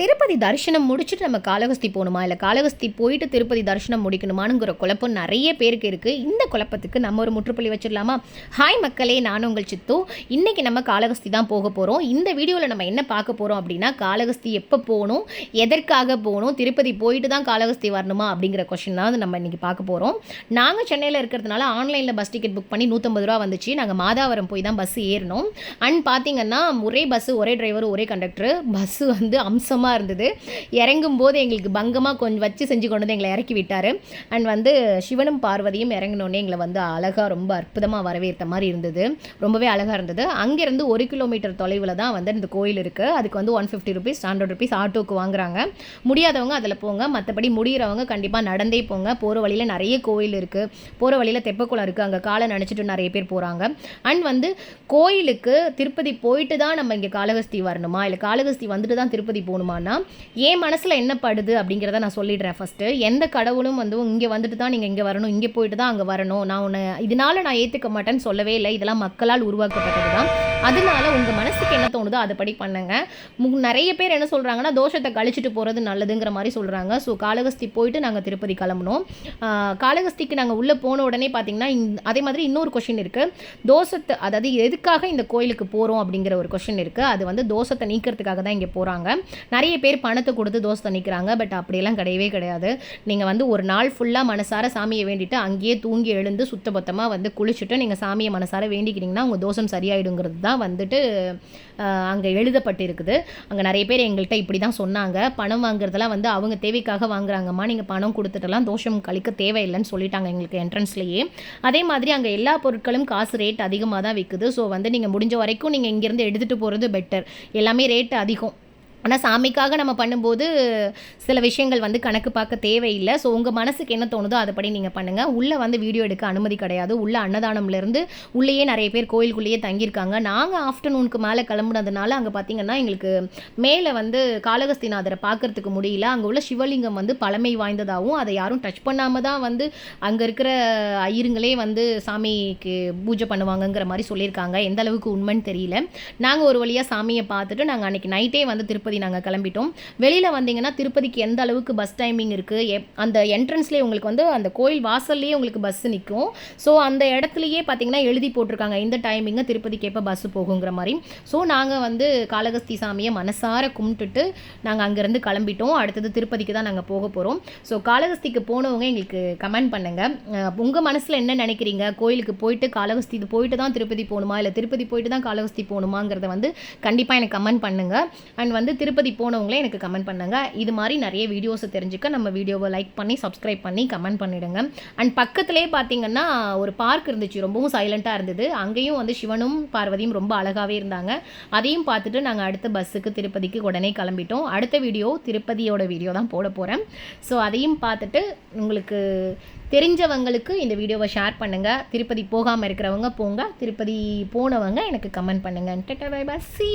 திருப்பதி தரிசனம் முடிச்சுட்டு நம்ம காலகஸ்தி போகணுமா? இல்லை காலகஸ்தி போயிட்டு திருப்பதி தரிசனம் முடிக்கணுமானுங்கிற குழப்பம் நிறைய பேருக்கு இருக்குது இந்த குழப்பத்துக்கு நம்ம ஒரு முற்றுப்புள்ளி வச்சிடலாமா? ஹாய் மக்களே நான் உங்கள் சித்து. இன்றைக்கி நம்ம காலகஸ்தி தான் போக போகிறோம் இந்த வீடியோவில் நம்ம என்ன பார்க்க போகிறோம் அப்படின்னா காலகஸ்தி எப்போ போகணும்? எதற்காக போகணும்? திருப்பதி போயிட்டு தான் காலகஸ்தி வரணுமா? அப்படிங்கிற கொஷின் தான் நம்ம இன்றைக்கி பார்க்க போகிறோம் நாங்கள் சென்னையில் இருக்கிறதுனால ஆன்லைனில் பஸ் டிக்கெட் புக் பண்ணி நூற்றம்பது ரூபா வந்துச்சு. நாங்கள் மாதாவரம் போய் தான் பஸ் ஏறினோம் அண்ட் பார்த்திங்கன்னா ஒரே பஸ்ஸு ஒரே டிரைவர் ஒரே கண்டக்டர் பஸ்ஸு வந்து அம்சமாக இருந்தது. இறங்கும் போது எங்களுக்கு பங்கமாக கொஞ்சம் வச்சு செஞ்சு கொண்டு வந்து எங்களை இறக்கி விட்டார். அண்ட் வந்து சிவனும் பார்வதியும் இறங்கினோடனே எங்களை வந்து அழகாக ரொம்ப அற்புதமாக வரவேற்ற மாதிரி இருந்தது. ரொம்பவே அழகாக இருந்தது. அங்கேருந்து ஒரு கிலோமீட்டர் தொலைவில் தான் வந்து இந்த கோயில் இருக்குது அதுக்கு வந்து one fifty rupees hundred rupees ஆட்டோக்கு வாங்குறாங்க. முடியாதவங்க அதில் போங்க. மற்றபடி முடிகிறவங்க கண்டிப்பாக நடந்தே போங்க. போகிற வழியில் நிறைய கோயில் இருக்குது போகிற வழியில் தெப்பக்குளம் இருக்குது அங்கே காலை நினச்சிட்டு நிறைய பேர் போகிறாங்க அண்ட் வந்து கோயிலுக்கு திருப்பதி போயிட்டு தான் நம்ம இங்கே காலகஸ்தி வரணுமா? இல்லை காலகஸ்தி வந்துட்டு தான் திருப்பதி போகணுமா? போகணுமான்னா என் மனசில் என்ன படுது அப்படிங்கிறத நான் சொல்லிடுறேன் ஃபஸ்ட்டு எந்த கடவுளும் வந்து இங்கே வந்துட்டு தான் நீங்கள் இங்கே வரணும் இங்கே போயிட்டு தான் அங்கே வரணும். நான் உன்னை இதனால நான் ஏற்றுக்க மாட்டேன்னு சொல்லவே இல்லை. இதெல்லாம் மக்களால் உருவாக்கப்பட்டது தான் அதனால உங்கள் மனசுக்கு தோணுதோ அதை படி பண்ணுங்க. மு- நிறைய பேர் என்ன சொல்கிறாங்கன்னா தோஷத்தை கழிச்சிட்டு போகிறது நல்லதுங்கிற மாதிரி சொல்கிறாங்க ஸோ காலகஸ்தி போயிட்டு நாங்கள் திருப்பதி கிளம்புனோம். காலகஸ்திக்கு காளகஸ்திக்கு நாங்கள் உள்ளே போன உடனே பார்த்தீங்கன்னா இந் அதே மாதிரி இன்னொரு கொஷின் இருக்குது தோஷத்தை அதாவது எதுக்காக இந்த கோயிலுக்கு போகிறோம் அப்படிங்கிற ஒரு கொஷின் இருக்குது அது வந்து தோஷத்தை நீக்கிறதுக்காக தான் இங்கே போகிறாங்க நிறைய பேர் பணத்தை கொடுத்து தோஷத்தை நிற்கிறாங்க பட் அப்படியெல்லாம் கிடையவே கிடையாது. நீங்கள் வந்து ஒரு நாள் ஃபுல்லாக மனசார சாமியை வேண்டிட்டு அங்கேயே தூங்கி எழுந்து சுத்தபத்தமாக வந்து குளிச்சுட்டு நீங்கள் சாமியை மனசார வேண்டிக்கிட்டிங்கன்னா உங்கள் தோஷம் சரியாயிடுங்கிறது தான் வந்துட்டு அங்கே எழுதப்பட்டிருக்குது. அங்கே நிறைய பேர் எங்கள்கிட்ட இப்படி தான் சொன்னாங்க. பணம் வாங்குறதெல்லாம் வந்து அவங்க தேவைக்காக வாங்குறாங்கம்மா. நீங்கள் பணம் கொடுத்துட்டெல்லாம் தோஷம் கழிக்க தேவையில்லைன்னு சொல்லிட்டாங்க எங்களுக்கு என்ட்ரன்ஸ்லேயே அதே மாதிரி அங்கே எல்லா பொருட்களும் காசு ரேட் அதிகமாக தான் விற்குது ஸோ வந்து நீங்கள் முடிஞ்ச வரைக்கும் நீங்கள் இங்கேருந்து எடுத்துகிட்டு போகிறது பெட்டர் எல்லாமே ரேட் அதிகம். ஆனால் சாமிக்காக நம்ம பண்ணும்போது சில விஷயங்கள் வந்து கணக்கு பார்க்க தேவையில்லை. ஸோ உங்கள் மனசுக்கு என்ன தோணுதோ அதுபடி நீங்கள் பண்ணுங்கள் உள்ளே வந்து வீடியோ எடுக்க அனுமதி கிடையாது. உள்ளே அன்னதானம்லேருந்து உள்ளேயே நிறைய பேர் கோயிலுக்குள்ளேயே தங்கியிருக்காங்க. நாங்கள் ஆஃப்டர்நூனுக்கு மேலே கிளம்புனதுனால அங்கே பார்த்தீங்கன்னா எங்களுக்கு மேலே வந்து காளகஸ்திநாதரை பார்க்கறதுக்கு முடியல. அங்கே உள்ள சிவலிங்கம் வந்து பழமை வாய்ந்ததாகவும் அதை யாரும் டச் பண்ணாமல் தான் வந்து அங்கே இருக்கிற ஐயருங்களே வந்து சாமிக்கு பூஜை பண்ணுவாங்கங்கிற மாதிரி சொல்லியிருக்காங்க. எந்த அளவுக்கு உண்மைன்னு தெரியல. நாங்கள் ஒரு வழியாக சாமியை பார்த்துட்டு நாங்கள் அன்றைக்கி நைட்டே வந்து திருப்பதி நாங்கள் கிளம்பிட்டோம். வெளியில் வந்தீங்கன்னா திருப்பதிக்கு எந்த அளவுக்கு பஸ் டைமிங் இருக்குது எப் அந்த என்ட்ரன்ஸ்லேயே உங்களுக்கு வந்து அந்த கோயில் வாசல்லையே உங்களுக்கு பஸ் நிற்கும் ஸோ அந்த இடத்துலையே பார்த்தீங்கன்னா எழுதி போட்டிருக்காங்க. இந்த டைமிங்கை திருப்பதிக்கு எப்போ பஸ்ஸு போகுங்கிற மாதிரி. ஸோ நாங்கள் வந்து காளகஸ்தி சாமியை மனசார கும்பிட்டுட்டு நாங்கள் அங்கேருந்து கிளம்பிட்டோம். அடுத்தது திருப்பதிக்கு தான் நாங்கள் போக போகிறோம் ஸோ காளகஸ்திக்கு போனவங்க எங்களுக்கு கமெண்ட் பண்ணுங்கள் உங்கள் மனசில் என்ன நினைக்கிறீங்க? கோயிலுக்கு போயிட்டு காளகஸ்தி இது போயிட்டு தான் திருப்பதி போகணுமா இல்லை திருப்பதி போயிட்டு தான் காலகஸ்தி போகணுமாங்கிறத வந்து கண்டிப்பாக எனக்கு கமெண்ட் பண்ணுங்கள் அண்ட் வந்து திருப்பதி போனவங்களே எனக்கு கமெண்ட் பண்ணுங்க. இது மாதிரி நிறைய வீடியோஸை தெரிஞ்சுக்க நம்ம வீடியோவை லைக் பண்ணி சப்ஸ்கிரைப் பண்ணி கமெண்ட் பண்ணிடுங்க. அண்ட் பக்கத்துலேயே பார்த்தீங்கன்னா ஒரு பார்க் இருந்துச்சு. ரொம்பவும் சைலண்ட்டாக இருந்தது. அங்கேயும் வந்து சிவனும் பார்வதியும் ரொம்ப அழகாகவே இருந்தாங்க. அதையும் பார்த்துட்டு நாங்கள் அடுத்த பஸ்ஸுக்கு திருப்பதிக்கு உடனே கிளம்பிட்டோம். அடுத்த வீடியோ திருப்பதியோட வீடியோ தான் போட போகிறேன் ஸோ அதையும் பார்த்துட்டு உங்களுக்கு தெரிஞ்சவங்களுக்கு இந்த வீடியோவை ஷேர் பண்ணுங்கள் திருப்பதி போகாமல் இருக்கிறவங்க போங்க. திருப்பதி போனவங்க எனக்கு கமெண்ட் பண்ணுங்கள் பை பை சி